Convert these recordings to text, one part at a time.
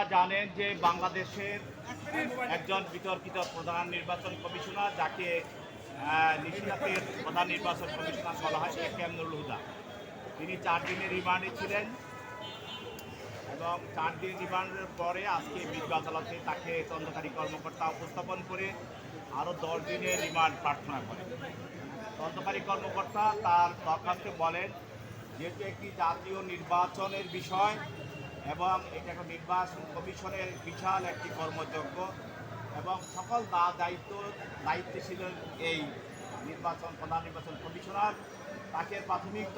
আপনারা জানেন যে বাংলাদেশের একজন বিতর্কিত প্রধান নির্বাচন কমিশনার, যাকে নিশিরাতের প্রধান নির্বাচন কমিশনার বলা হয় এ কে হুদা। তিনি চার দিনের রিমান্ডে ছিলেন এবং চার দিন রিমান্ডের পরে আজকে বিজ্ঞ আদালতে তাকে তদন্তকারী কর্মকর্তা উপস্থাপন করে আরও দশ দিনের রিমান্ড প্রার্থনা করেন। তদন্তকারী কর্মকর্তা তার দরখাস্তে বলেন, যেহেতু একটি জাতীয় নির্বাচনের বিষয় এবং এটা একটা নির্বাচন কমিশনের বিশাল একটি কর্মযজ্ঞ এবং সকল দা দায়িত্ব, দায়িত্বে ছিলেন এই নির্বাচন, প্রধান নির্বাচন কমিশনার। তাকে প্রাথমিক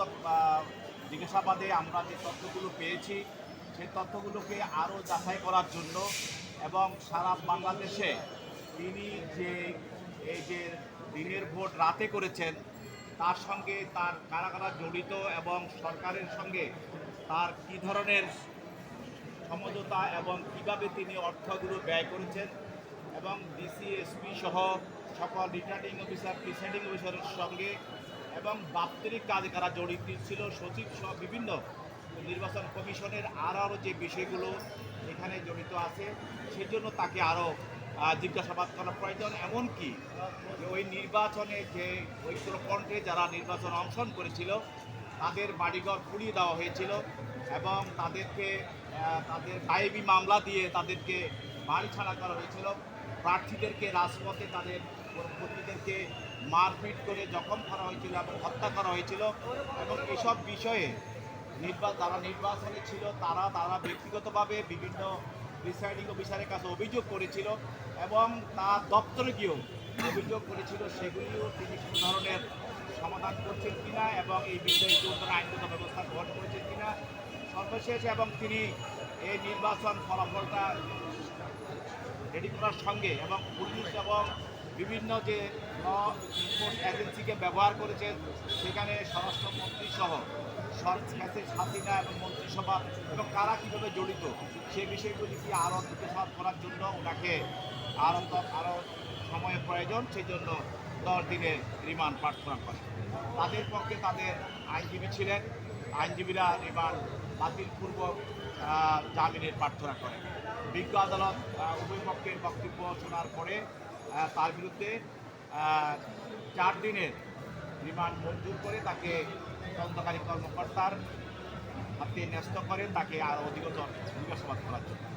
জিজ্ঞাসাবাদে আমরা যে তথ্যগুলো পেয়েছি সেই তথ্যগুলোকে আরও যাচাই করার জন্য এবং সারা বাংলাদেশে তিনি যে, এই যে দিনের ভোট রাতে করেছেন, তার সঙ্গে তার কারা কারা জড়িত এবং সরকারের সঙ্গে তার কী ধরনের সমঝোতা এবং কীভাবে তিনি অর্থগুলো ব্যয় করেছেন এবং ডিসি, এসপি সহ সকল রিটার্নিং অফিসার প্রিসাইডিং অফিসারের সঙ্গে এবং দাপ্তরিক কাজে কারা জড়িত ছিল, সচিব সহ বিভিন্ন নির্বাচন কমিশনের আরও আরও যে বিষয়গুলো এখানে জড়িত আছে, সেজন্য তাকে আরও জিজ্ঞাসাবাদ করা প্রয়োজন। এমনকি ওই নির্বাচনে যে ঐক্যকণ্ঠে যারা নির্বাচন অংশগ্রহণ করেছিল, তাদের বাড়িঘর পুড়িয়ে দেওয়া হয়েছিল। এবং তাদেরকে তাদের গায়েবী মামলা দিয়ে তাদেরকে বাড়ি ছাড়া করা হয়েছিল। প্রার্থীদেরকে রাজপথে তাদের কর্মীদেরকে মারপিট করে জখম করা হয়েছিল এবং হত্যা করা হয়েছিল এবং এসব বিষয়ে নির্বাচন যারা নির্বাচনে ছিল তারা তারা ব্যক্তিগতভাবে বিভিন্ন প্রিসাইডিং অফিসারের কাছে অভিযোগ করেছিল এবং তার দপ্তরে গিয়েও অভিযোগ করেছিল। সেগুলিও তিনি কোনো ধরনের সমাধান করছেন কিনা এবং এই বিষয়ে নতুন আইনগত ব্যবস্থা গ্রহণ করেছেন কিনা সর্বশেষ এবং তিনি এই নির্বাচন ফলাফলটা রেডি করার সঙ্গে এবং পুলিশ এবং বিভিন্ন যে ল এনফোর্স এজেন্সিকে ব্যবহার করেছেন, সেখানে স্বরাষ্ট্রমন্ত্রী সহ সরকারের হাসিনা এবং মন্ত্রিসভা এবং কারা কীভাবে জড়িত, সে বিষয়গুলিকে আরও জিজ্ঞাসাবাদ করার জন্য ওনাকে আরও আরও সময়ের প্রয়োজন, সেই জন্য দশ দিনের রিমান্ড প্রার্থনা করে তাদের পক্ষে তাদের আইনজীবী ছিলেন। আইনজীবীরা রিমান্ড বাতিলপূর্বক জামিনের প্রার্থনা করেন। বিজ্ঞ আদালত উভয় পক্ষের বক্তব্য শোনার পরে তার বিরুদ্ধে চার দিনের রিমান্ড মঞ্জুর করে তাকে তদন্তকারী কর্মকর্তার হাতে ন্যস্ত করে তাকে আরও অধিকতর জিজ্ঞাসাবাদ করার জন্য।